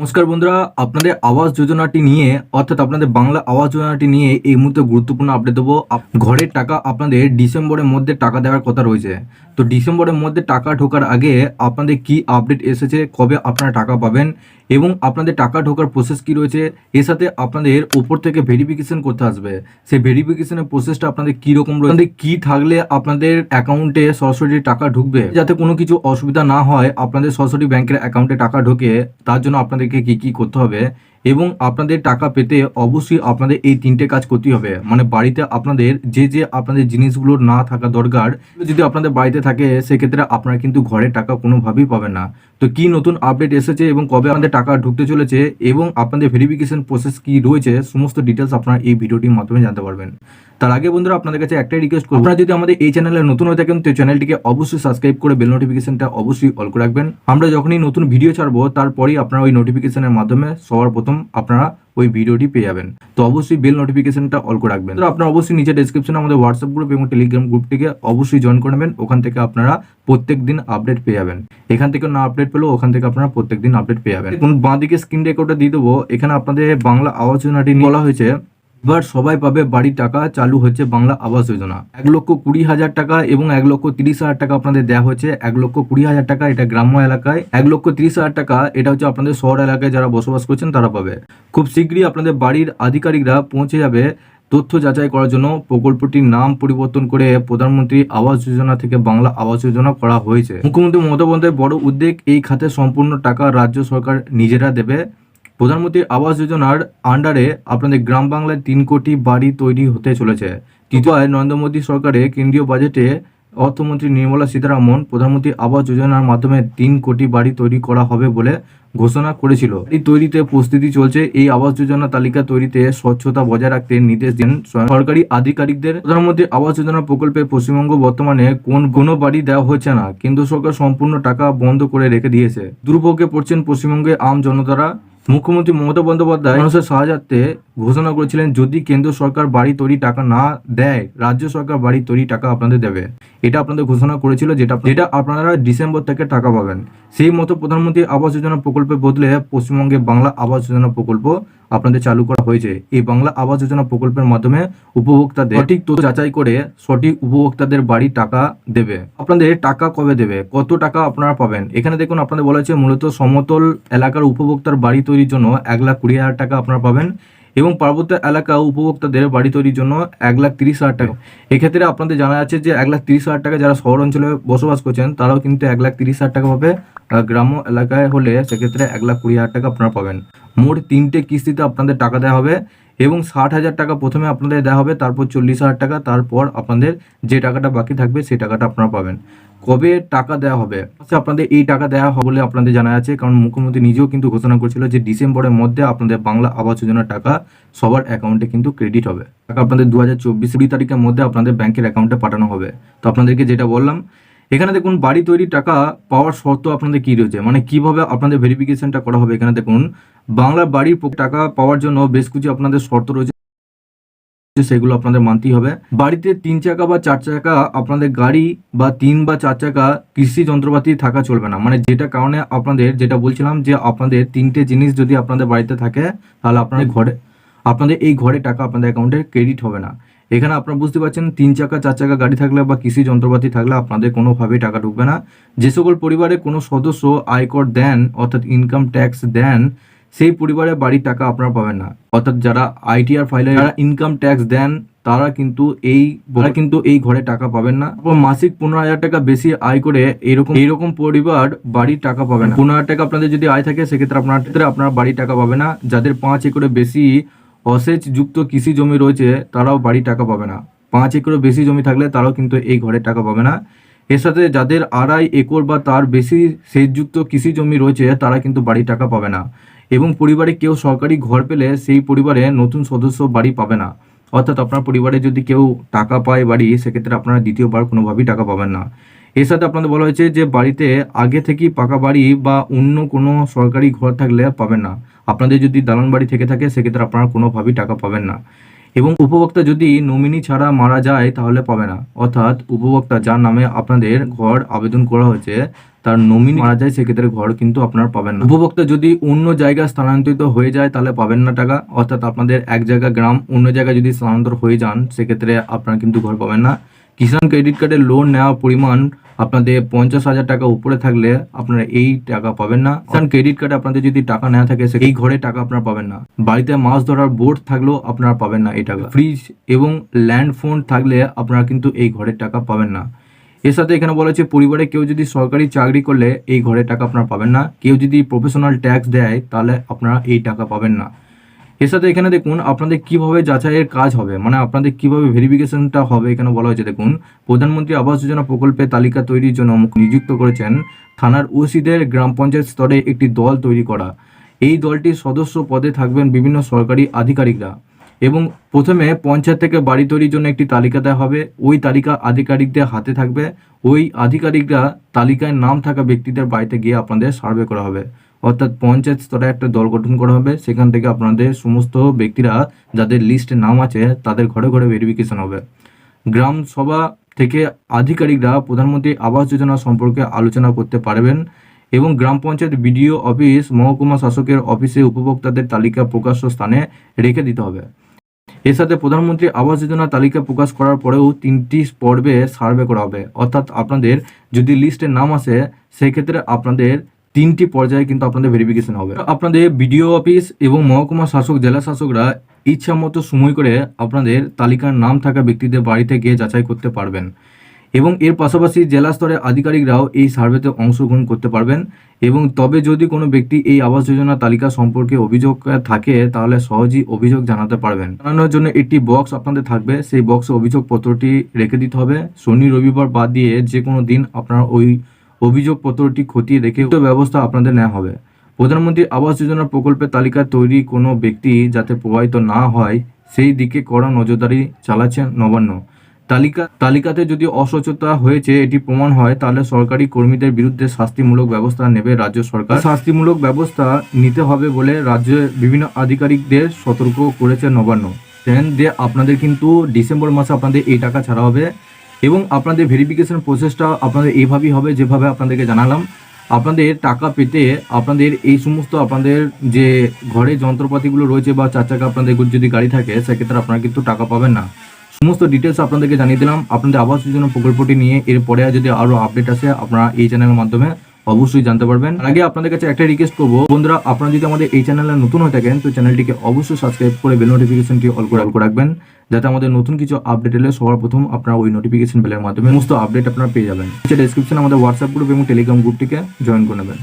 নমস্কার বন্ধুরা, আপনাদের আবাস যোজনাটি নিয়ে, অর্থাৎ আপনাদের বাংলা আবাস যোজনাটি নিয়ে এই মুহূর্তে গুরুত্বপূর্ণ আপডেট দেবো। ঘরের টাকা আপনাদের ডিসেম্বরের মধ্যে টাকা দেওয়ার কথা রয়েছে। তো ডিসেম্বরের মধ্যে টাকা ঢোকার আগে আপনাদের কি আপডেট এসেছে? কবে আপনারা টাকা পাবেন? এবং আপনাদের টাকা ঢোকার প্রসেস কি রয়েছে, এর সাথে আপনাদের উপর থেকে ভেরিফিকেশন করতে আসবে। সেই ভেরিফিকেশনের প্রসেসটা আপনাদের কীরকম রয়েছে কি থাকলে আপনাদের অ্যাকাউন্টে সরাসরি টাকা ঢুকবে, যাতে কোনো কিছু অসুবিধা না হয়, আপনাদের সরাসরি ব্যাংকের অ্যাকাউন্টে টাকা ঢোকে, তার জন্য আপনাদেরকে কি কি করতে হবে এবং আপনাদের টাকা পেতে অবশ্যই আপনাদের এই তিনটে কাজ করতে হবে। মানে বাড়িতে আপনাদের যে যে আপনাদের জিনিসগুলো না থাকা দরকার, যদি আপনাদের বাড়িতে থাকে, সেক্ষেত্রে আপনারা কিন্তু ঘরের টাকা কোনোভাবেই পাবেন না। তো কি নতুন আপডেট এসেছে এবং কবে আমাদের টাকা ঢুকতে চলেছে এবং আপনাদের ভেরিফিকেশন প্রসেস কি রয়েছে, সমস্ত ডিটেলস আপনারা এই ভিডিওটির মাধ্যমে জানতে পারবেন। তার আগে বন্ধুরা, আপনাদের কাছে একটাই রিকোয়েস্ট করব। আপনারা যদি আমাদের এই চ্যানেলে নতুন হয়ে থাকেন, তো চ্যানেলটিকে অবশ্যই সাবস্ক্রাইব করে বেল নোটিফিকেশনটা অবশ্যই অল করে রাখবেন। আমরা যখনই নতুন ভিডিও ছাড়বো, তারপরেই আপনারা ওই নোটিফিকেশনের মাধ্যমে সবার প্রথম আপনারা ওই ভিডিওটি পেয়ে যাবেন। তো অবশ্যই বেল নোটিফিকেশনটা অল করে রাখবেন। তো আপনারা অবশ্যই নিচে ডিসক্রিপশনে আমাদের হোয়াটসঅ্যাপ গ্রুপ এবং টেলিগ্রাম গ্রুপটিকে অবশ্যই জয়েন করে নেবেন। ওখান থেকে আপনারা প্রত্যেক দিন আপডেট পেয়ে যাবেন। এখান থেকে না আপডেট পেলেও ওখান থেকে আপনারা প্রত্যেক দিন আপডেট পেয়ে যাবেন। বাঁ দিকে স্ক্রিন রেকর্ডটা দিয়ে দেবো। এখানে আপনাদের বাংলা আওয়াজ নিয়ে বলা হয়েছে এবার সবাই পাবে বাড়ির টাকা, চালু হচ্ছে বাংলা আবাস যোজনা। এক লক্ষ কুড়ি হাজার টাকা এবং এক লক্ষ তিরিশ হাজার টাকা আপনাদের দেওয়া হচ্ছে এক লক্ষ কুড়ি হাজার টাকা এটা গ্রাম্য এলাকায়। এক লক্ষ তিরিশ হাজার টাকা এটা হচ্ছে আপনাদের শহর এলাকায় যারা বসবাস করছেন তারা পাবে। খুব শীঘ্রই আপনাদের বাড়ির আধিকারিকরা পৌঁছে যাবে তথ্য যাচাই করার জন্য। প্রকল্পটির নাম পরিবর্তন করে প্রধানমন্ত্রী আবাস যোজনা থেকে বাংলা আবাস যোজনা করা হয়েছে। মুখ্যমন্ত্রী মমতা বন্দ্যোপাধ্যায়ের বড় উদ্যোগ এই খাতে সম্পূর্ণ টাকা রাজ্য সরকার নিজেরা দেবে। প্রধানমন্ত্রী আবাস যোজনার আন্ডারে আপনাদের গ্রাম বাংলায় তিন কোটি বাড়ি তৈরি হতে চলেছে। তৃতীয় নরেন্দ্র মোদী সরকারের কেন্দ্রীয় বাজেটে অর্থমন্ত্রী নির্মলা সীতারামন প্রধানমন্ত্রী আবাস যোজনার মাধ্যমে তিন কোটি বাড়ি তৈরি করা হবে বলে ঘোষণা করেছিল। এই তৈরিতে প্রস্তুতি চলছে। এই আবাস যোজনা তালিকা তৈরিতে স্বচ্ছতা বজায় রাখতে নির্দেশ দেন সরকারি আধিকারিকদের। প্রধানমন্ত্রী আবাস যোজনা প্রকল্পে পশ্চিমবঙ্গ বর্তমানে কোন কোনো বাড়ি দেওয়া হচ্ছে না, কেন্দ্র সরকার সম্পূর্ণ টাকা বন্ধ করে রেখে দিয়েছে। দুর্ভোগে পড়ছেন পশ্চিমবঙ্গে আম জনতারা। মুখ্যমন্ত্রী মমতা বন্দ্যোপাধ্যায় মানুষের সাহায্যার্থে ঘোষণা করেছিলেন, যদি কেন্দ্র সরকার বাড়ি তৈরি টাকা না দেয়, রাজ্য সরকার বাড়ি তৈরি টাকা আপনাদের দেবে। এটা আপনাদের ঘোষণা করেছিল যেটা যেটা আপনারা ডিসেম্বর থেকে টাকা পাবেন। সেই মতো প্রধানমন্ত্রী আবাস যোজনা প্রকল্পের বদলে পশ্চিমবঙ্গে বাংলা আবাস যোজনা প্রকল্প আপনাদের চালু করা হয়েছে। এই বাংলা আবাস যোজনা প্রকল্পের মাধ্যমে উপভোক্তাদের সঠিক তথ্য যাচাই করে সঠিক উপভোক্তাদের বাড়ি টাকা দেবে। আপনাদের টাকা কবে দেবে? কত টাকা আপনারা পাবেন? এখানে দেখুন, আপনাদের বলা হয়েছে, মূলত সমতল এলাকার উপভোক্তার বাড়ি তৈরির জন্য এক লাখ কুড়ি হাজার টাকা আপনারা পাবেন এবং পার্বত্য এলাকা উপভোক্তাদের বাড়ি তৈরির জন্য এক লাখ তিরিশ হাজার টাকা। এক্ষেত্রে আপনাদের জানা যাচ্ছে যে এক লাখ তিরিশ হাজার টাকা যারা শহর অঞ্চলে বসবাস করছেন, তারাও কিন্তু এক লাখ তিরিশ হাজার টাকা পাবে। গ্রাম্য এলাকায় হলে সেক্ষেত্রে এক লাখ কুড়ি হাজার টাকা আপনারা পাবেন। মোট তিনটে কিস্তিতে আপনাদের টাকা দেওয়া হবে। এবং ষাট হাজার টাকা প্রথমে আপনাদের দেওয়া হবে, তারপর চল্লিশ হাজার টাকা, তারপর আপনাদের যে টাকাটা বাকি থাকবে সেই টাকাটা আপনারা পাবেন। কবে টাকা দেওয়া হবে? আচ্ছা আপনাদের এই টাকা দেওয়া হবে বলে আপনাদের জানা আছে, কারণ মুখ্যমন্ত্রী নিজেও কিন্তু ঘোষণা করেছিল যে ডিসেম্বরের মধ্যে আপনাদের বাংলা আবাস যোজনার টাকা সবার অ্যাকাউন্টে কিন্তু ক্রেডিট হবে। টাকা আপনাদের দু হাজার চব্বিশ তারিখের মধ্যে আপনাদের ব্যাংকের অ্যাকাউন্টে পাঠানো হবে। তো আপনাদেরকে যেটা বললাম এখানে দেখুন বাড়ি তৈরি টাকা পাওয়ার শর্ত আপনাদের কি রয়েছে? মানে কীভাবে আপনাদের ভেরিফিকেশনটা করা হবে? এখানে দেখুন বাংলার বাড়ির টাকা পাওয়ার জন্য বেশ কিছু আপনাদের শর্ত রয়েছে, সেগুলো আপনাদের মানতেই হবে। বাড়িতে তিন চাকা বা চার চাকা, আপনাদের গাড়ি বা তিন বা চার চাকা কৃষি যন্ত্রপাতি থাকা চলবে না। মানে যেটা কারণে আপনাদের, যেটা বলছিলাম যে আপনাদের তিনটে জিনিস যদি আপনাদের বাড়িতে থাকে, তাহলে আপনাদের ঘরে, আপনাদের এই ঘরে টাকা আপনাদের অ্যাকাউন্টে ক্রেডিট হবে না। এখানে আপনারা বুঝতে পারছেন, তিন চাকা, চার চাকা গাড়ি থাকলে বা কৃষি যন্ত্রপাতি থাকলে আপনাদের কোনোভাবেই টাকা ঢুকবে না। যে সকল পরিবারে কোনো সদস্য আয়কর দেন, অর্থাৎ ইনকাম ট্যাক্স দেন, সেই পরিবারে বাড়ির টাকা আপনারা পাবেন না। অর্থাৎ যারা আইটিআর ফাইলে যারা ইনকাম ট্যাক্স দেন, তারা কিন্তু এই তারা কিন্তু এই ঘরে টাকা পাবেন না। মাসিক পনেরো হাজার টাকা বেশি আয় করে এরকম এইরকম পরিবার বাড়ির টাকা পাবে না। পনেরো হাজার টাকা আপনাদের যদি আয় থাকে, সেক্ষেত্রে আপনার ক্ষেত্রে আপনারা বাড়ির টাকা পাবে না। যাদের পাঁচ একরে বেশি অসেচ যুক্ত কৃষি জমি রয়েছে, তারাও বাড়ি টাকা পাবে না। পাঁচ একরের বেশি জমি থাকলে তারাও কিন্তু এই ঘরে টাকা পাবে না। এর সাথে যাদের আড়াই একর বা তার বেশি সেচযুক্ত কৃষি জমি রয়েছে, তারা কিন্তু বাড়ি টাকা পাবে না। এবং পরিবারে কেউ সরকারি ঘর পেলে সেই পরিবারে নতুন সদস্য বাড়ি পাবে না। অর্থাৎ আপনার পরিবারে যদি কেউ টাকা পায় বাড়ি, সেক্ষেত্রে আপনারা দ্বিতীয়বার কোনোভাবেই টাকা পাবেন না। এর সাথে আপনাদের বলা হয়েছে যে বাড়িতে আগে থেকেই পাকা বাড়ি বা অন্য কোনো সরকারি ঘর থাকলে পাবেন না। আপনাদের যদি দালান বাড়ি থেকে থাকে, সেক্ষেত্রে আপনারা কোনোভাবেই টাকা পাবেন না। এবং উপভোক্তা যদি নমিনি ছাড়া মারা যায়, তাহলে পাবে না। অর্থাৎ উপভোক্তা যার নামে আপনাদের ঘর আবেদন করা হয়েছে, তার নমিনি মারা যায়, সেক্ষেত্রে ঘর কিন্তু আপনারা পাবেন না। উপভোক্তা যদি অন্য জায়গায় স্থানান্তরিত হয়ে যায়, তাহলে পাবেন না টাকা। অর্থাৎ আপনাদের এক জায়গা গ্রাম, অন্য জায়গায় যদি স্থানান্তর হয়ে যান, সেক্ষেত্রে আপনারা কিন্তু ঘর পাবেন না। কিষাণ ক্রেডিট কার্ডের লোন নেওয়ার পরিমাণ আপনাদের পঞ্চাশ হাজার টাকা উপরে থাকলে আপনারা এই টাকা পাবেন না। কিষাণ ক্রেডিট কার্ডে আপনাদের যদি টাকা নেওয়া থাকে এই ঘরে টাকা আপনারা পাবেন না। বাড়িতে মাছ ধরার বোর্ড থাকলেও আপনারা পাবেন না এই টাকা। ফ্রিজ এবং ল্যান্ড ফোন থাকলে আপনারা কিন্তু এই ঘরের টাকা পাবেন না। এর সাথে এখানে বলা হচ্ছে পরিবারে কেউ যদি সরকারি চাকরি করলে এই ঘরের টাকা আপনারা পাবেন না। কেউ যদি প্রফেশনাল ট্যাক্স দেয়, তাহলে আপনারা এই টাকা পাবেন না। এর সাথে এখানে দেখুন আপনাদের কীভাবে যাচাইয়ের কাজ হবে মানে আপনাদের কীভাবে ভেরিফিকেশনটা হবে এখানে বলা হয়েছে। দেখুন, প্রধানমন্ত্রী আবাস যোজনা প্রকল্পের তালিকা তৈরির জন্য নিযুক্ত করেছেন থানার ওসিদের গ্রাম পঞ্চায়েত স্তরে একটি দল তৈরি করা। এই দলটির সদস্য পদে থাকবেন বিভিন্ন সরকারি আধিকারিকরা এবং প্রথমে পঞ্চায়েত থেকে বাড়ি তৈরির জন্য একটি তালিকা দেওয়া হবে। ওই তালিকা আধিকারিকদের হাতে থাকবে। ওই আধিকারিকরা তালিকায় নাম থাকা ব্যক্তিদের বাড়িতে গিয়ে আপনাদের সার্ভে করা হবে। অর্থাৎ পঞ্চায়েত স্তরে একটা দল গঠন করা হবে, সেখান থেকে আপনাদের সমস্ত ব্যক্তিরা যাদের লিস্টে নাম আছে, তাদের ঘরে ঘরে ভেরিফিকেশন হবে। গ্রাম সভা থেকে আধিকারিকরা প্রধানমন্ত্রী আবাস যোজনা সম্পর্কে আলোচনা করতে পারবেন এবং গ্রাম পঞ্চায়েত বিডিও অফিস, মহকুমা শাসকের অফিসে উপভোক্তাদের তালিকা প্রকাশ্য স্থানে রেখে দিতে হবে। এর সাথে প্রধানমন্ত্রী আবাস যোজনা তালিকা প্রকাশ করার পরেও তিনটি পর্বে সার্ভে করা হবে। অর্থাৎ আপনাদের যদি লিস্টে নাম আসে, সেক্ষেত্রে আপনাদের তিনটি পর্যায়ে কিন্তু আপনাদের ভেরিফিকেশন হবে। আপনাদের বিডিও অফিস এবং মহকুমা শাসক, জেলা শাসকরা ইচ্ছা মতো সময় করে আপনাদের তালিকার নাম থাকা ব্যক্তিদের বাড়িতে গিয়ে যাচাই করতে পারবেন এবং এর পাশাপাশি জেলা স্তরে আধিকারিকরাও এই সার্ভেতে অংশগ্রহণ করতে পারবেন এবং তবে যদি কোনো ব্যক্তি এই আবাস যোজনা তালিকা সম্পর্কে অভিযোগ থাকে, তাহলে সহজেই অভিযোগ জানাতে পারবেন। জানানোর জন্য একটি বক্স আপনাদের থাকবে। সেই বক্সে অভিযোগ পত্রটি রেখে দিতে হবে। শনি, রবিবার বাদ দিয়ে যে কোনো দিন আপনার ওই অভিযোগ পত্রটি খতিয়ে দেখে উক্ত ব্যবস্থা আপনাদের নেওয়া হবে। প্রধানমন্ত্রী আবাস যোজনা প্রকল্পের তালিকা তৈরি কোনো ব্যক্তি যাতে প্রভাবিত না হয়, সেই দিকে কড়া নজরদারি চালাচ্ছেন নবান্ন। তালিকা, তালিকাতে যদি অস্বচ্ছতা হয়েছে, এটি প্রমাণ হয়, তাহলে সরকারি কর্মীদের বিরুদ্ধে শাস্তিমূলক ব্যবস্থা নেবে রাজ্য সরকার। শাস্তিমূলক ব্যবস্থা নিতে হবে বলে রাজ্যের বিভিন্ন আধিকারিকদের সতর্ক করেছে নবান্ন। দেন যে আপনাদের কিন্তু ডিসেম্বর মাসে আপনাদের এই টাকা ছাড়া হবে এবং আপনাদের ভেরিফিকেশন প্রসেসটা আপনাদের এইভাবেই হবে, যেভাবে আপনাদেরকে জানালাম। আপনাদের টাকা পেতে আপনাদের এই সমস্ত আপনাদের যে ঘরে যন্ত্রপাতিগুলো রয়েছে বা চার চাকা আপনাদের যদি গাড়ি থাকে, সেক্ষেত্রে আপনারা কিন্তু টাকা পাবেন না। সমস্ত ডিটেলস আপনাদেরকে জানিয়ে দিলাম। আপনাদের আবাস যোজনা প্রকল্পটি নিয়ে এরপরে যদি আরও আপডেট আসে, আপনারা এই চ্যানেলের মাধ্যমে অবশ্যই জানতে পারবেন। আগে আপনাদের কাছে একটা রিকোয়েস্ট করব। বন্ধুরা, আপনারা যদি আমাদের এই চ্যানেলে নতুন হয়ে থাকেন, তো চ্যানেলটিকে অবশ্যই সাবস্ক্রাইব করে বেল নোটিফিকেশনটি অল করে অল করে রাখবেন। যাতে আমাদের নতুন কিছু আপডেট এলে সবার প্রথম আপনারা ওই নোটিফিকেশন বেলের মাধ্যমে সমস্ত আপডেট আপনারা পেয়ে যাবেন। ডেসক্রিপশনে আমাদের হোয়াটসঅ্যাপ গ্রুপ এবং টেলিগ্রাম গ্রুপটিকে জয়েন করে নেবেন।